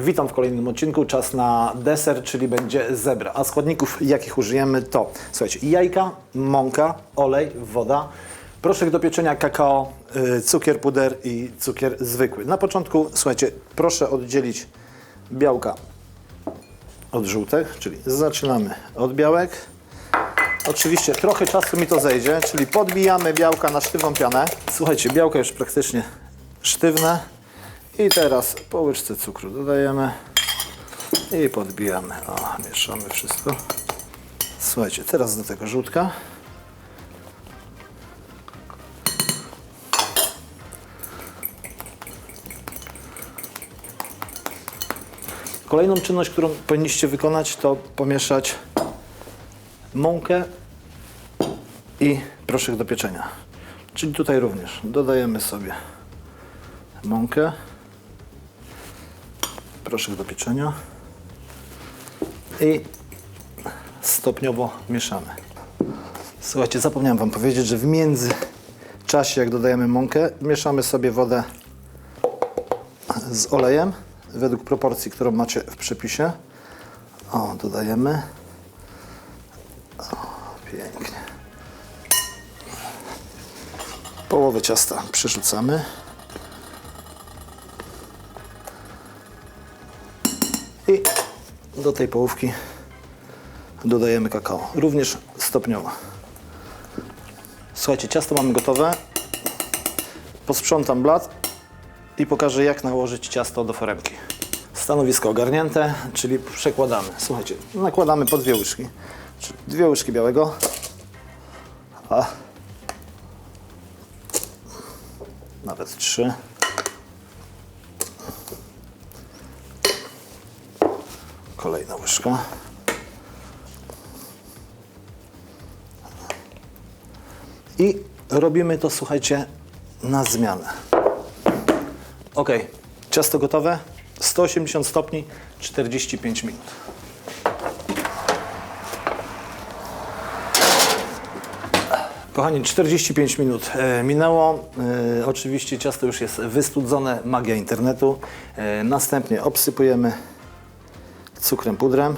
Witam w kolejnym odcinku. Czas na deser, czyli będzie zebra. A składników, jakich użyjemy, to słuchajcie, jajka, mąka, olej, woda, proszek do pieczenia, kakao, y, cukier puder i cukier zwykły. Na początku, słuchajcie, proszę oddzielić białka od żółtek, czyli zaczynamy od białek. Oczywiście trochę czasu mi to zejdzie, czyli podbijamy białka na sztywną pianę. Słuchajcie, białka już praktycznie sztywne. I teraz po łyżce cukru dodajemy i podbijamy. O, mieszamy wszystko. Słuchajcie, teraz do tego żółtka. Kolejną czynność, którą powinniście wykonać, to pomieszać mąkę i proszek do pieczenia. Czyli tutaj również dodajemy sobie mąkę, proszek do pieczenia i stopniowo mieszamy. Słuchajcie, zapomniałem Wam powiedzieć, że w międzyczasie, jak dodajemy mąkę, mieszamy sobie wodę z olejem według proporcji, którą macie w przepisie. O, dodajemy. O, pięknie. Połowę ciasta przerzucamy. I do tej połówki dodajemy kakao. Również stopniowo. Słuchajcie, ciasto mamy gotowe. Posprzątam blat i pokażę jak nałożyć ciasto do foremki. Stanowisko ogarnięte, czyli przekładamy. Słuchajcie, nakładamy po dwie łyżki. Dwie łyżki białego. A. Nawet trzy. Kolejna łyżka. I robimy to, słuchajcie, na zmianę. Ok, ciasto gotowe. 180 stopni, 45 minut. Kochani, 45 minut e, minęło. E, oczywiście ciasto już jest wystudzone, magia internetu. E, następnie obsypujemy cukrem pudrem.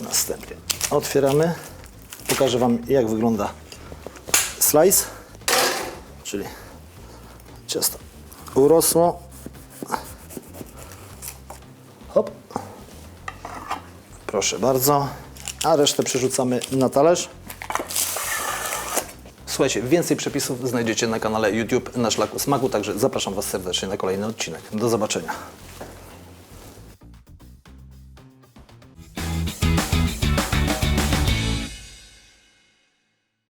Następnie otwieramy. Pokażę Wam, jak wygląda slice, czyli ciasto urosło. Hop. Proszę bardzo. A resztę przerzucamy na talerz. Słuchajcie, więcej przepisów znajdziecie na kanale YouTube Na Szlaku Smaku, także zapraszam Was serdecznie na kolejny odcinek. Do zobaczenia.